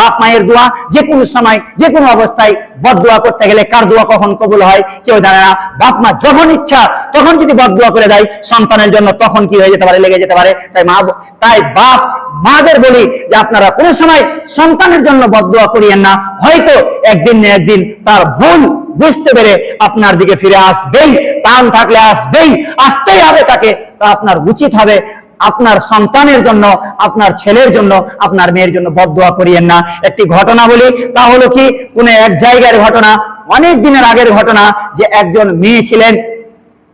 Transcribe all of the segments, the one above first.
বাপ মায়ের দোয়া যে কোনো সময় যে কোনো অবস্থায় বদ দোয়া করতে গেলে কার দোয়া কখন কবুল হয়, কেউ জানে না। বাপ মা যখন ইচ্ছা তখন যদি বদ দোয়া করে দেয়, সন্তানের জন্য তখন কি হয়ে যেতে পারে, লেগে যেতে পারে? তাই মা, তাই বাপ মাদের বলি যে আপনারা কোনো সময় সন্তানের জন্য বদদোয়া করিয়েন না। হয়তো একদিন না একদিন তার ভুল বুঝতে পেরে আপনার দিকে ফিরে আসবেই টান থাকলে আসবেই, আসতেই হবে তাকে। তা আপনার উচিত হবে আপনার সন্তানের জন্য, আপনার ছেলের জন্য, আপনার মেয়ের জন্য বদদোয়া করিয়েন না। একটি ঘটনা বলি, তা হলো কি, কোন এক জায়গার ঘটনা, অনেক দিনের আগের ঘটনা, যে একজন মেয়ে ছিলেন,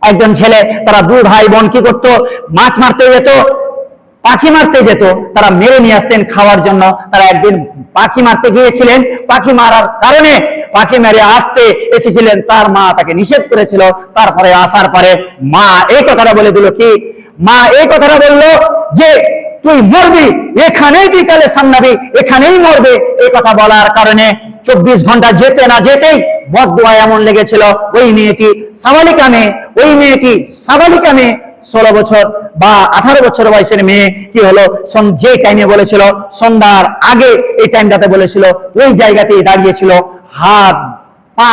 একজন ছেলে, তারা দুই ভাই বোন কি করতো? মাছ মারতে যেত, পাখি মারতে যেত, তারা মেরে নিয়ে আসতেন খাওয়ার জন্য। তারা একদিন পাখি মারতে গিয়েছিলেন, পাখি মারার কারণে পাখি মেরে আসতে এসেছিলেন, তার মা তাকে নিষেধ করেছিল, তারপরে আসার পরে মা এই কথাটা বলে দিল কি মা এই কথাটা বলল যে, তুই মরবি, এখানেই তুই তাহলে সামনাবি এখানেই মরবে। এই কথা বলার কারণে চব্বিশ ঘণ্টা যেতে না যেতেই বদুয়া এমন লেগেছিল, ওই মেয়েটি সাবালিকা মেয়ে ওই মেয়েটি সাবালিকা মেয়ে ষোলো বছর বা আঠারো বছর বয়সের মেয়ে কি হলো? যে টাইমে বলেছিল, সন্ধ্যার আগে এই টাইমটাতে বলেছিল, ওই জায়গাতেই দাঁড়িয়েছিল, হাত, পা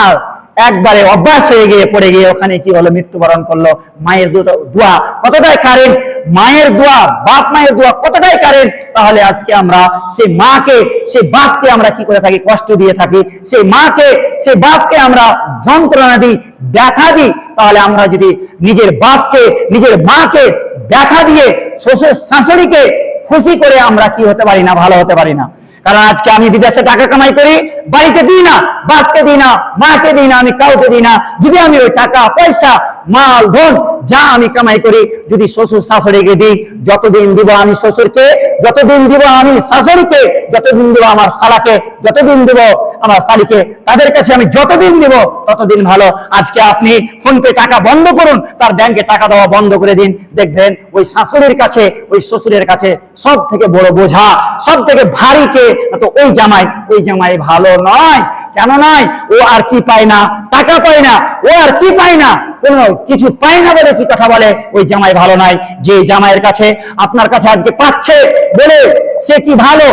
একবারে অভ্যাস হয়ে গিয়ে পড়ে গিয়ে ওখানে কি হলো, মৃত্যুবরণ করল, মায়ের দোয়া। কতটাই কারেন্ট মায়ের দোয়া, বাপ মায়ের দোয়া কতটাই কারেন্ট তাহলে আজকে আমরা সেই মাকে, সেই বাপকে আমরা কি করে থাকি, কষ্ট দিয়ে থাকি, সেই মাকে, সেই বাপকে আমরা যন্ত্রণা দিই, ব্যথা দিই। তাহলে আমরা যদি নিজের বাপকে, নিজের মাকে ব্যথা দিয়ে, শ্বশুর শাশুড়িকে খুশি করে আমরা কি হতে পারি না, ভালো হতে পারি না? কারণ আজকে আমি বিদেশে টাকা কামাই করি, বাড়িতে দিই না, বাপকে দিই না, মাকে দিই না, আমি কাউকে দিই না। যদি আমি ওই টাকা, পয়সা, মাল, ধন যা আমি কামাই করি, যদি শ্বশুর শাশুড়িকে দিই, যতদিন দিব আমি শ্বশুরকে, যতদিন দিব আমি শাশুড়িকে, যতদিন দিব আমার শালাকে, যতদিন দিব আমার শালিকে, তাদের কাছে আমি যতদিন দিব ততদিন ভালো। আজকে আপনি ফোন পে টাকা বন্ধ করুন, তার ব্যাংকে টাকা দেওয়া বন্ধ করে দিন। দেখবেন ওই শাশুড়ির কাছে, ওই শ্বশুরের কাছে সব থেকে বড় বোঝা সব থেকে ভারী কে? তো ওই জামাই ওই জামাই ভালো নয়। কেন নয় ও আর কি পায় না, টাকা পায় না, ও আর কি পায় না, কোন কিছু পায় না বলে কি কথা বলে? ওই জামাই ভালো নাই, যে জামাইয়ের কাছে আপনার কাছে আজকে পাচ্ছে বলে সে কি ভালো?